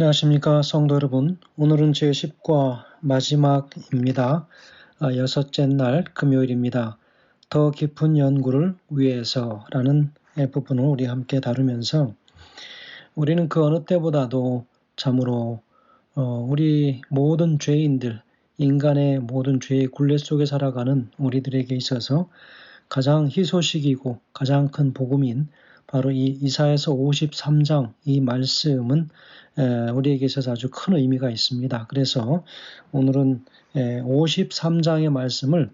안녕하십니까 성도 여러분 오늘은 제10과 마지막입니다. 아, 여섯째 날 금요일입니다. 더 깊은 연구를 위해서 라는 부분을 우리 함께 다루면서 우리는 그 어느 때보다도 참으로 어, 우리 모든 죄인들 인간의 모든 죄의 굴레 속에 살아가는 우리들에게 있어서 가장 희소식이고 가장 큰 복음인 바로 이 이사에서 53장 이 말씀은 우리에게 있어서 아주 큰 의미가 있습니다. 그래서 오늘은 53장의 말씀을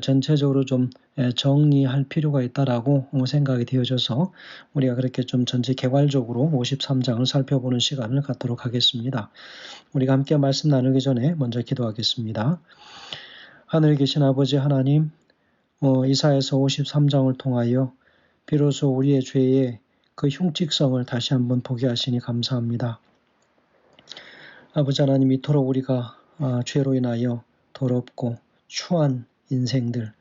전체적으로 좀 정리할 필요가 있다라고 생각이 되어져서 우리가 그렇게 좀 전체 개괄적으로 53장을 살펴보는 시간을 갖도록 하겠습니다. 우리가 함께 말씀 나누기 전에 먼저 기도하겠습니다. 하늘에 계신 아버지 하나님, 어, 이사에서 53장을 통하여 비로소 우리의 죄의 그 흉측성을 다시 한번 보게 하시니 감사합니다. 아버지 하나님 이토록 우리가 아, 죄로 인하여 더럽고 추한 인생들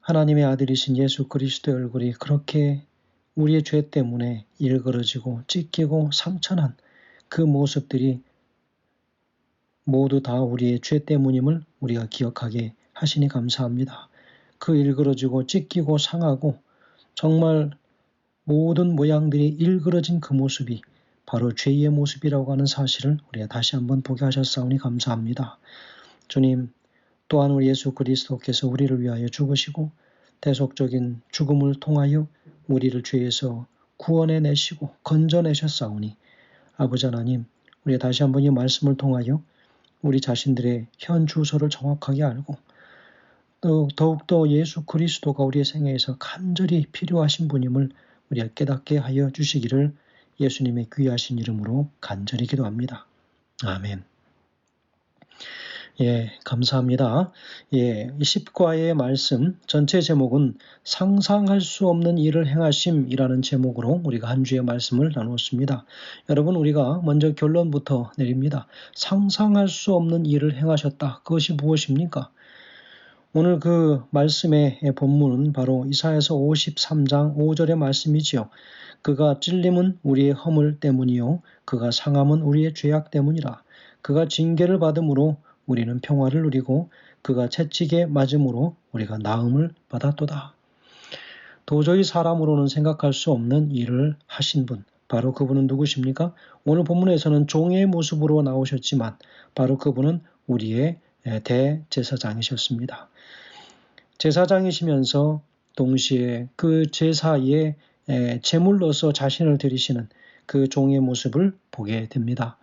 하나님의 아들이신 예수 그리스도의 얼굴이 그렇게 우리의 죄 때문에 일그러지고 찢기고 상처난 그 모습들이 모두 다 우리의 죄 때문임을 우리가 기억하게 하시니 감사합니다. 그 일그러지고 찢기고 상하고 정말 모든 모양들이 일그러진 그 모습이 바로 죄의 모습이라고 하는 사실을 우리가 다시 한번 보게 하셨사오니 감사합니다. 주님, 또한 우리 예수 그리스도께서 우리를 위하여 죽으시고 대속적인 죽음을 통하여 우리를 죄에서 구원해 내시고 건져내셨사오니 아버지 하나님, 우리가 다시 한번 이 말씀을 통하여 우리 자신들의 현 주소를 정확하게 알고 더욱더 예수 그리스도가 우리의 생애에서 간절히 필요하신 분임을 우리가 깨닫게 하여 주시기를 예수님의 귀하신 이름으로 간절히 기도합니다. 아멘. 예, 감사합니다. 예, 10과의 말씀 전체 제목은 상상할 수 없는 일을 행하심이라는 제목으로 우리가 한 주의 말씀을 나누었습니다. 여러분 우리가 먼저 결론부터 내립니다. 상상할 수 없는 일을 행하셨다. 그것이 무엇입니까? 오늘 그 말씀의 본문은 바로 이사에서 53장 5절의 말씀이지요. 그가 찔림은 우리의 허물 때문이요. 그가 상함은 우리의 죄악 때문이라. 그가 징계를 받음으로 우리는 평화를 누리고 그가 채찍에 맞음으로 우리가 나음을 받았도다. 도저히 사람으로는 생각할 수 없는 일을 하신 분. 바로 그분은 누구십니까? 오늘 본문에서는 종의 모습으로 나오셨지만 바로 그분은 우리의 대제사장이셨습니다. 제사장이시면서 동시에 그 제사에 제물로서 자신을 드리시는 그 종의 모습을 보게 됩니다.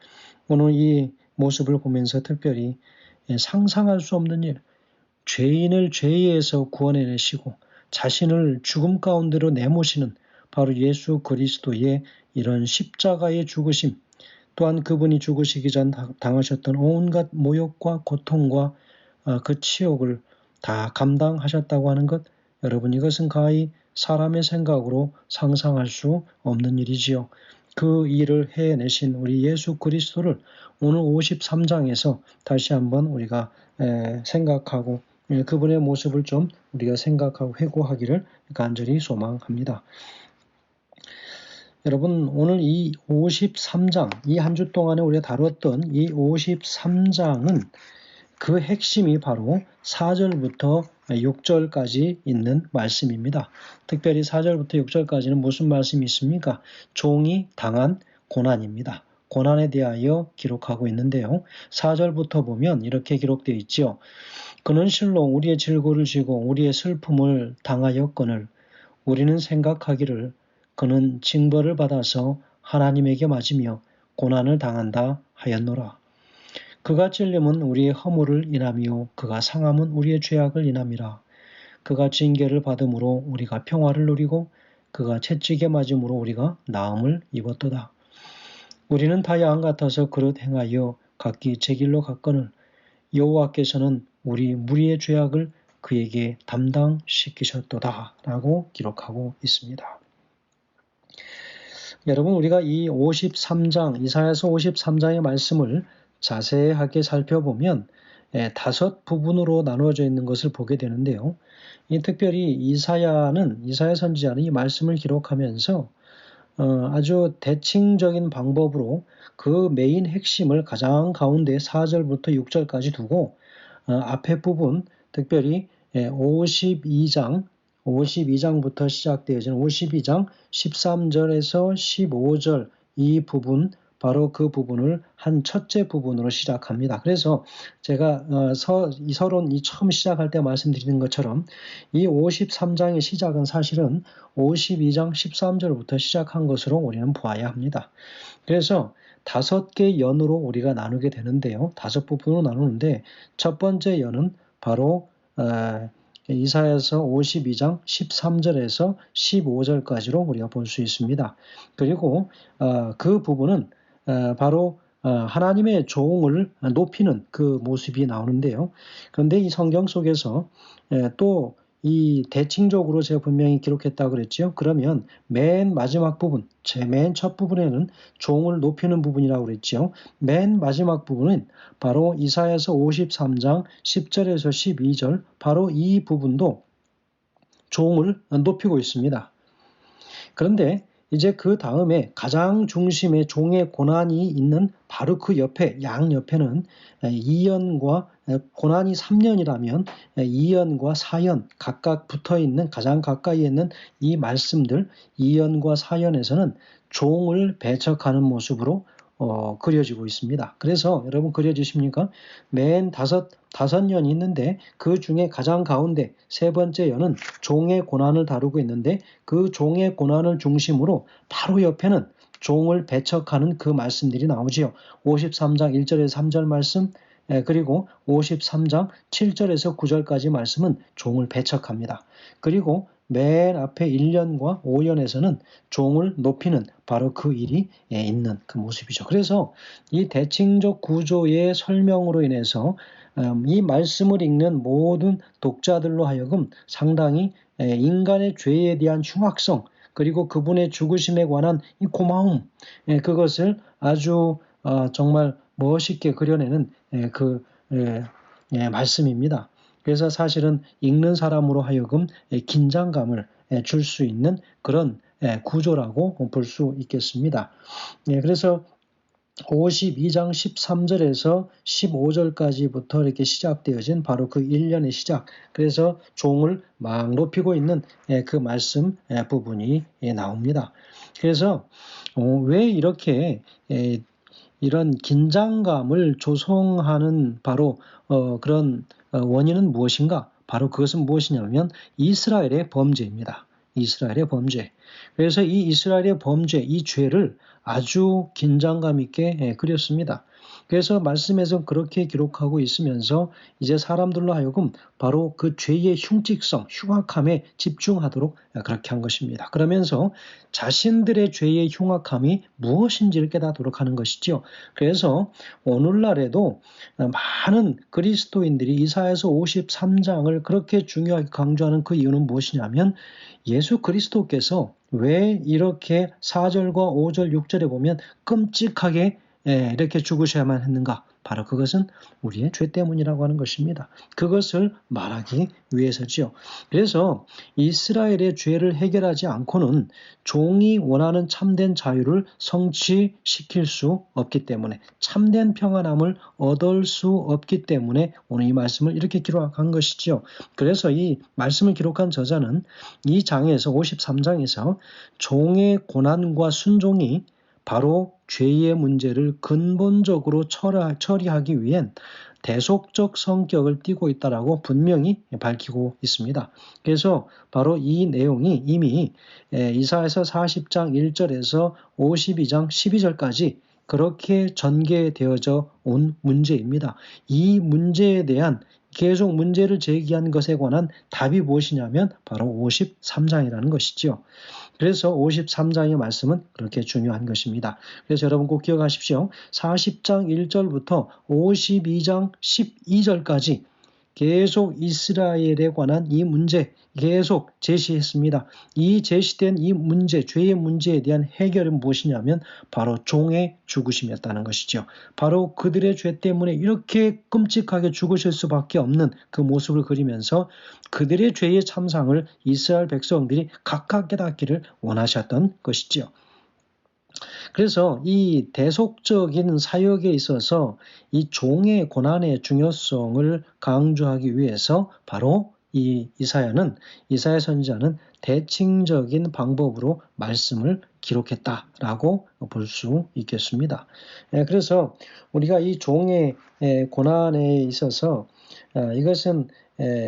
오늘 이 모습을 보면서 특별히 상상할 수 없는 일, 죄인을 죄에서 구원해내시고 자신을 죽음 가운데로 내모시는 바로 예수 그리스도의 이런 십자가의 죽으심, 또한 그분이 죽으시기 전 당하셨던 온갖 모욕과 고통과 어, 그 치욕을 다 감당하셨다고 하는 것, 여러분 이것은 가히 사람의 생각으로 상상할 수 없는 일이지요. 그 일을 해내신 우리 예수 그리스도를 오늘 53장에서 다시 한번 우리가 생각하고 그분의 모습을 좀 우리가 생각하고 회고하기를 간절히 소망합니다. 여러분 오늘 이 53장 이 한 주 동안에 우리가 다뤘던 이 53장은 그 핵심이 바로 4절부터 6절까지 있는 말씀입니다. 특별히 4절부터 6절까지는 무슨 말씀이 있습니까? 종이 당한 고난입니다. 고난에 대하여 기록하고 있는데요. 4절부터 보면 이렇게 기록되어 있죠. 그는 실로 우리의 질고를 지고 우리의 슬픔을 당하였거늘 우리는 생각하기를 그는 징벌을 받아서 하나님에게 맞으며 고난을 당한다 하였노라. 그가 찔림은 우리의 허물을 인함이요 그가 상함은 우리의 죄악을 인함이라. 그가 징계를 받음으로 우리가 평화를 누리고 그가 채찍에 맞음으로 우리가 나음을 입었도다. 우리는 다 양 같아서 그릇 행하여 각기 제 길로 갔거늘 여호와께서는 우리 무리의 죄악을 그에게 담당시키셨도다 라고 기록하고 있습니다. 여러분 우리가 이 53장 이사야서 53장의 말씀을 자세하게 살펴보면 예, 다섯 부분으로 나누어져 있는 것을 보게 되는데요. 특별히 이사야는 이사야 선지자는 이 말씀을 기록하면서 어, 아주 대칭적인 방법으로 그 메인 핵심을 가장 가운데 4절부터 6절까지 두고 어, 앞에 부분 특별히 52장 예, 52장부터 시작되어진 52장 13절에서 15절 이 부분 바로 그 부분을 한 첫째 부분으로 시작합니다. 그래서 제가 어, 서, 이 서론 이 처음 시작할 때 말씀드리는 것처럼 이 53장의 시작은 사실은 52장 13절부터 시작한 것으로 우리는 보아야 합니다. 그래서 다섯 개 연으로 우리가 나누게 되는데요. 다섯 부분으로 나누는데 첫 번째 연은 바로 어, 이사야서 52장 13절에서 15절까지로 우리가 볼 수 있습니다. 그리고 어, 그 부분은 어, 바로 어, 하나님의 종을 높이는 그 모습이 나오는데요. 그런데 이 성경 속에서 또 이 대칭적으로 제가 분명히 기록했다고 그랬죠. 그러면 맨 마지막 부분, 제 맨 첫 부분에는 종을 높이는 부분이라고 그랬죠. 맨 마지막 부분은 바로 이사야서 53장 10절에서 12절, 바로 이 부분도 종을 높이고 있습니다. 그런데 이제 그 다음에 가장 중심에 종의 고난이 있는 바로 그 옆에 양 옆에는 2연과 고난이 3년이라면 2연과 4연 각각 붙어 있는 가장 가까이 있는 이 말씀들 2연과 4연에서는 종을 배척하는 모습으로 어, 그려지고 있습니다. 그래서 여러분 그려지십니까? 맨 다섯 다섯 연이 있는데 그 중에 가장 가운데 세 번째 연은 종의 고난을 다루고 있는데 그 종의 고난을 중심으로 바로 옆에는 종을 배척하는 그 말씀들이 나오지요. 53장 1절에서 3절 말씀, 그리고 53장 7절에서 9절까지 말씀은 종을 배척합니다. 그리고 맨 앞에 1년과 5년에서는 종을 높이는 바로 그 일이 있는 그 모습이죠. 그래서 이 대칭적 구조의 설명으로 인해서 음, 이 말씀을 읽는 모든 독자들로 하여금 상당히 인간의 죄에 대한 흉악성 그리고 그분의 죽으심에 관한 이 고마움 그것을 아주 어, 정말 멋있게 그려내는 그 말씀입니다. 그래서 사실은 읽는 사람으로 하여금 긴장감을 줄 수 있는 그런 구조라고 볼 수 있겠습니다. 그래서 52장 13절에서 15절까지부터 이렇게 시작되어진 바로 그 1년의 시작. 그래서 종을 막 높이고 있는 그 말씀 부분이 나옵니다. 그래서 어, 왜 이렇게 이런 긴장감을 조성하는 바로 어, 그런 어, 원인은 무엇인가? 바로 그것은 무엇이냐면 이스라엘의 범죄입니다. 이스라엘의 범죄. 그래서 이 이스라엘의 범죄, 이 죄를 아주 긴장감 있게 예, 그렸습니다. 그래서 말씀에서 그렇게 기록하고 있으면서 이제 사람들로 하여금 바로 그 죄의 흉직성, 흉악함에 집중하도록 그렇게 한 것입니다. 그러면서 자신들의 죄의 흉악함이 무엇인지를 깨닫도록 하는 것이죠. 그래서 오늘날에도 많은 그리스도인들이 이사에서 53장을 그렇게 중요하게 강조하는 그 이유는 무엇이냐면 예수 그리스도께서 왜 이렇게 4절과 5절, 6절에 보면 끔찍하게 예, 이렇게 죽으셔야만 했는가? 바로 그것은 우리의 죄 때문이라고 하는 것입니다. 그것을 말하기 위해서지요. 그래서 이스라엘의 죄를 해결하지 않고는 종이 원하는 참된 자유를 성취시킬 수 없기 때문에 참된 평안함을 얻을 수 없기 때문에 오늘 이 말씀을 이렇게 기록한 것이지요. 그래서 이 말씀을 기록한 저자는 이 장에서 53장에서 종의 고난과 순종이 바로 죄의 문제를 근본적으로 처리하기 위한 대속적 성격을 띠고 있다라고 분명히 밝히고 있습니다. 그래서 바로 이 내용이 이미 이사에서 40장 1절에서 52장 12절까지 그렇게 전개되어져 온 문제입니다. 이 문제에 대한 계속 문제를 제기한 것에 관한 답이 무엇이냐면 바로 53장이라는 것이죠. 그래서 53장의 말씀은 그렇게 중요한 것입니다. 그래서 여러분 꼭 기억하십시오. 40장 1절부터 52장 12절까지 계속 이스라엘에 관한 이 문제 계속 제시했습니다. 이 제시된 이 문제, 죄의 문제에 대한 해결은 무엇이냐면 바로 종의 죽으심이었다는 것이죠. 바로 그들의 죄 때문에 이렇게 끔찍하게 죽으실 수밖에 없는 그 모습을 그리면서 그들의 죄의 참상을 이스라엘 백성들이 각각 깨닫기를 원하셨던 것이지요. 그래서 이 대속적인 사역에 있어서 이 종의 고난의 중요성을 강조하기 위해서 바로 이 이사야는 이사야 선지자는 대칭적인 방법으로 말씀을 기록했다라고 볼 수 있겠습니다. 예, 그래서 우리가 이 종의 고난에 있어서 어, 이것은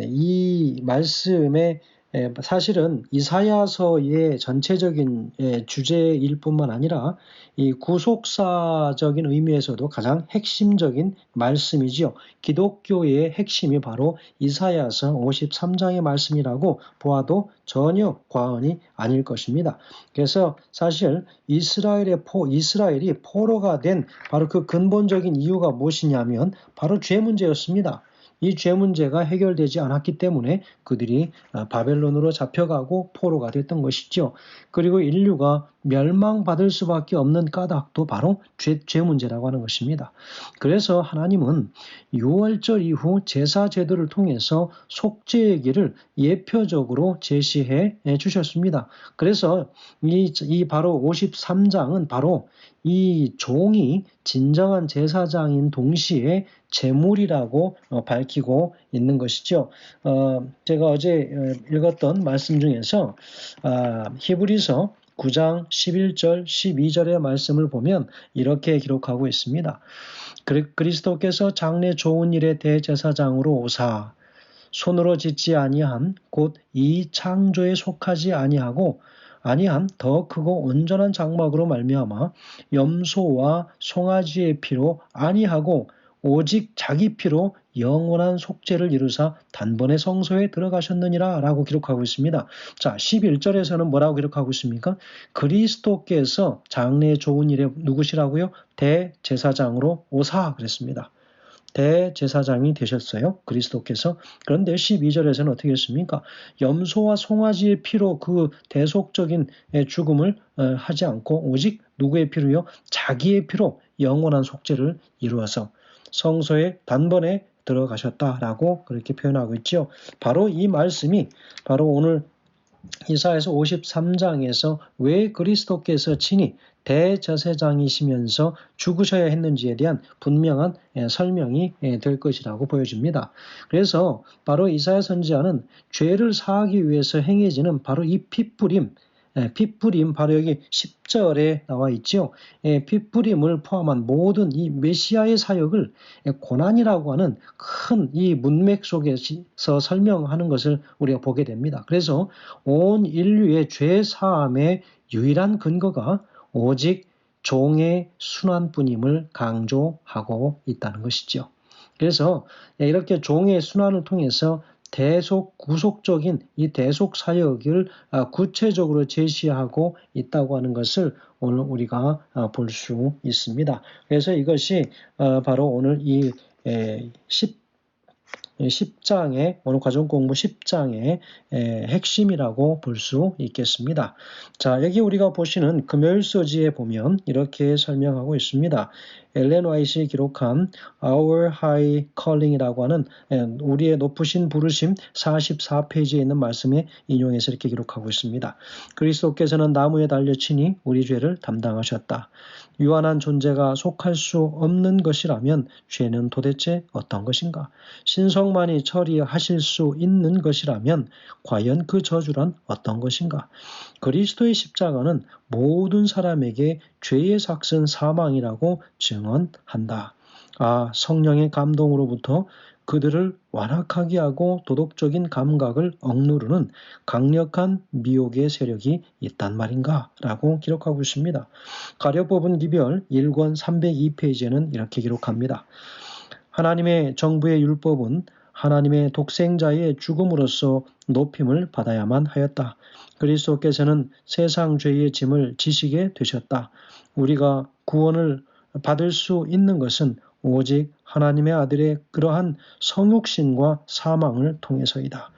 이 말씀의 예, 사실은 이사야서의 전체적인 예, 주제일 뿐만 아니라 이 구속사적인 의미에서도 가장 핵심적인 말씀이지요. 기독교의 핵심이 바로 이사야서 53장의 말씀이라고 보아도 전혀 과언이 아닐 것입니다. 그래서 사실 이스라엘의 포, 이스라엘이 포로가 된 바로 그 근본적인 이유가 무엇이냐면 바로 죄 문제였습니다. 이 죄 문제가 해결되지 않았기 때문에 그들이 아, 바벨론으로 잡혀가고 포로가 됐던 것이죠. 그리고 인류가 멸망받을 수밖에 없는 까닭도 바로 죄, 죄 문제라고 하는 것입니다. 그래서 하나님은 6월절 이후 제사 제도를 통해서 속죄의 길을 예표적으로 제시해 주셨습니다. 그래서 이, 이 바로 53장은 바로 이 종이 진정한 제사장인 동시에 제물이라고 어, 밝히고 있는 것이죠. 어, 제가 어제 어, 읽었던 말씀 중에서 아, 히브리서 9장 11절 12절의 말씀을 보면 이렇게 기록하고 있습니다. 그리스도께서 장래 좋은 일의 대제사장으로 오사 손으로 짓지 아니한 곧 이 창조에 속하지 아니하고 아니한 더 크고 온전한 장막으로 말미암아 염소와 송아지의 피로 아니하고 오직 자기 피로 영원한 속죄를 이루사 단번에 성소에 들어가셨느니라 라고 기록하고 있습니다. 자, 11절에서는 뭐라고 기록하고 있습니까? 그리스도께서 장래 좋은 일에 누구시라고요? 대제사장으로 오사 그랬습니다. 대제사장이 되셨어요. 그리스도께서. 그런데 12절에서는 어떻게 했습니까? 염소와 송아지의 피로 그 대속적인 죽음을 어, 하지 않고 오직 누구의 피로요? 자기의 피로 영원한 속죄를 이루어서 성소에 단번에 들어가셨다라고 그렇게 표현하고 있죠. 바로 이 말씀이 바로 오늘 이사에서 53장에서 왜 그리스도께서 친히 대제사장이시면서 죽으셔야 했는지에 대한 분명한 예, 설명이 예, 될 것이라고 보여집니다. 그래서 바로 이사야 선지자는 죄를 사하기 위해서 행해지는 바로 이 핏부림, 예, 핏부림 바로 여기 10절에 나와 있죠. 핏부림을 포함한 모든 이 메시아의 사역을 고난이라고 하는 큰 이 문맥 속에서 설명하는 것을 우리가 보게 됩니다. 그래서 온 인류의 죄 사함의 유일한 근거가 오직 종의 순환뿐임을 강조하고 있다는 것이죠. 그래서 이렇게 종의 순환을 통해서 대속 구속적인 이 대속 사역을 아, 구체적으로 제시하고 있다고 하는 것을 오늘 우리가 아, 볼수 있습니다. 그래서 이것이 어, 바로 오늘 이 10, 10장의 오늘 과정 공부 10장의 핵심이라고 볼 수 있겠습니다. 자, 여기 우리가 보시는 금요일 서지에 보면 이렇게 설명하고 있습니다. 엘렌 와이시 기록한 Our High Calling이라고 하는 우리의 높으신 부르심 44페이지에 있는 말씀에 인용해서 이렇게 기록하고 있습니다. 그리스도께서는 나무에 달려 치니 우리 죄를 담당하셨다. 유한한 존재가 속할 수 없는 것이라면 죄는 도대체 어떤 것인가? 신성만이 처리하실 수 있는 것이라면 과연 그 저주란 어떤 것인가? 그리스도의 십자가는 모든 사람에게 죄의 삭슨 사망이라고 증언한다. 아, 성령의 감동으로부터 그들을 완악하게 하고 도덕적인 감각을 억누르는 강력한 미혹의 세력이 있단 말인가? 라고 기록하고 있습니다. 가려 뽑은 기별 1권 302페이지에는 이렇게 기록합니다. 하나님의 정부의 율법은 하나님의 독생자의 죽음으로써 높임을 받아야만 하였다. 그리스도께서는 세상 죄의 짐을 지시게 되셨다. 우리가 구원을 받을 수 있는 것은 오직 하나님의 아들의 그러한 성육신과 사망을 통해서이다.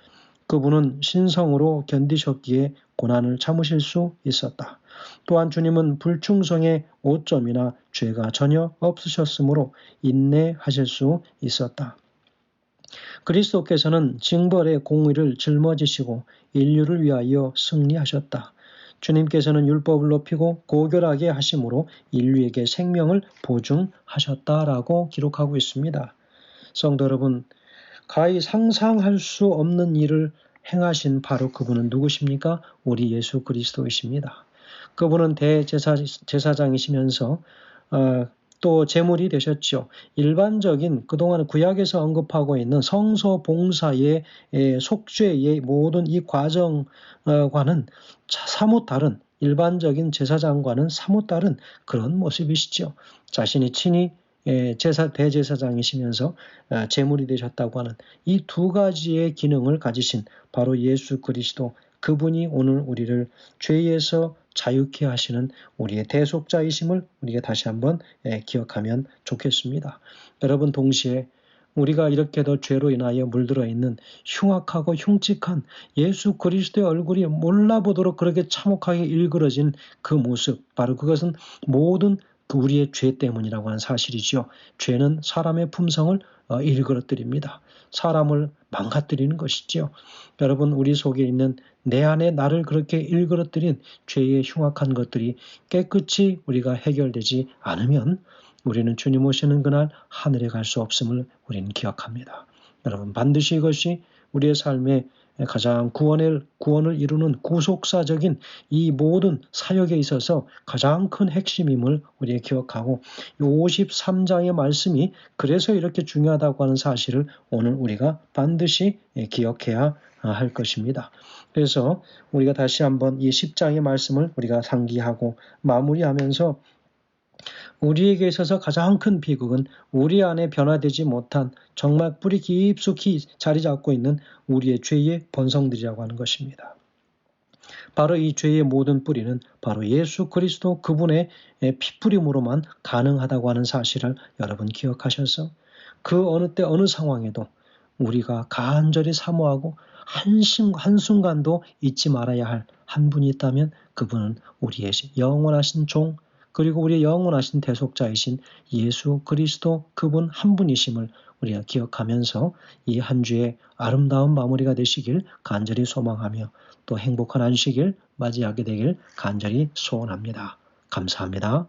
그분은 신성으로 견디셨기에 고난을 참으실 수 있었다. 또한 주님은 불충성의 오점이나 죄가 전혀 없으셨으므로 인내하실 수 있었다. 그리스도께서는 징벌의 공의를 짊어지시고 인류를 위하여 승리하셨다. 주님께서는 율법을 높이고 고결하게 하심으로 인류에게 생명을 보증하셨다라고 기록하고 있습니다. 성도 여러분, 가히 상상할 수 없는 일을 행하신 바로 그분은 누구십니까? 우리 예수 그리스도이십니다. 그분은 대제사장이시면서 어, 또 제물이 되셨죠. 일반적인 그동안 구약에서 언급하고 있는 성소 봉사의 속죄의 모든 이 과정과는 사뭇 다른 일반적인 제사장과는 사뭇 다른 그런 모습이시죠. 자신이 친히 제사 대제사장이시면서 어, 제물이 되셨다고 하는 이 두 가지의 기능을 가지신 바로 예수 그리스도 그분이 오늘 우리를 죄에서 자유케 하시는 우리의 대속자이심을 우리가 다시 한번 예, 기억하면 좋겠습니다. 여러분 동시에 우리가 이렇게도 죄로 인하여 물들어 있는 흉악하고 흉측한 예수 그리스도의 얼굴이 몰라보도록 그렇게 참혹하게 일그러진 그 모습, 바로 그것은 모든 우리의 죄 때문이라고 하는 사실이죠. 죄는 사람의 품성을 어, 일그러뜨립니다. 사람을 망가뜨리는 것이죠. 여러분, 우리 속에 있는 내 안에 나를 그렇게 일그러뜨린 죄의 흉악한 것들이 깨끗이 우리가 해결되지 않으면 우리는 주님 오시는 그날 하늘에 갈 수 없음을 우리는 기억합니다. 여러분, 반드시 이것이 우리의 삶의 가장 구원을, 구원을 이루는 구속사적인 이 모든 사역에 있어서 가장 큰 핵심임을 우리가 기억하고 이 53장의 말씀이 그래서 이렇게 중요하다고 하는 사실을 오늘 우리가 반드시 기억해야 할 것입니다. 그래서 우리가 다시 한번 이 10장의 말씀을 우리가 상기하고 마무리하면서 우리에게 있어서 가장 큰 비극은 우리 안에 변화되지 못한 정말 뿌리 깊숙이 자리 잡고 있는 우리의 죄의 본성들이라고 하는 것입니다. 바로 이 죄의 모든 뿌리는 바로 예수 그리스도 그분의 피뿌림으로만 가능하다고 하는 사실을 여러분 기억하셔서 그 어느 때 어느 상황에도 우리가 간절히 사모하고 한심, 한순간도 잊지 말아야 할 한 분이 있다면 그분은 우리의 영원하신 종, 그리고 우리의 영원하신 대속자이신 예수 그리스도 그분 한 분이심을 우리가 기억하면서 이 한 주의 아름다운 마무리가 되시길 간절히 소망하며 또 행복한 안식일 맞이하게 되길 간절히 소원합니다. 감사합니다.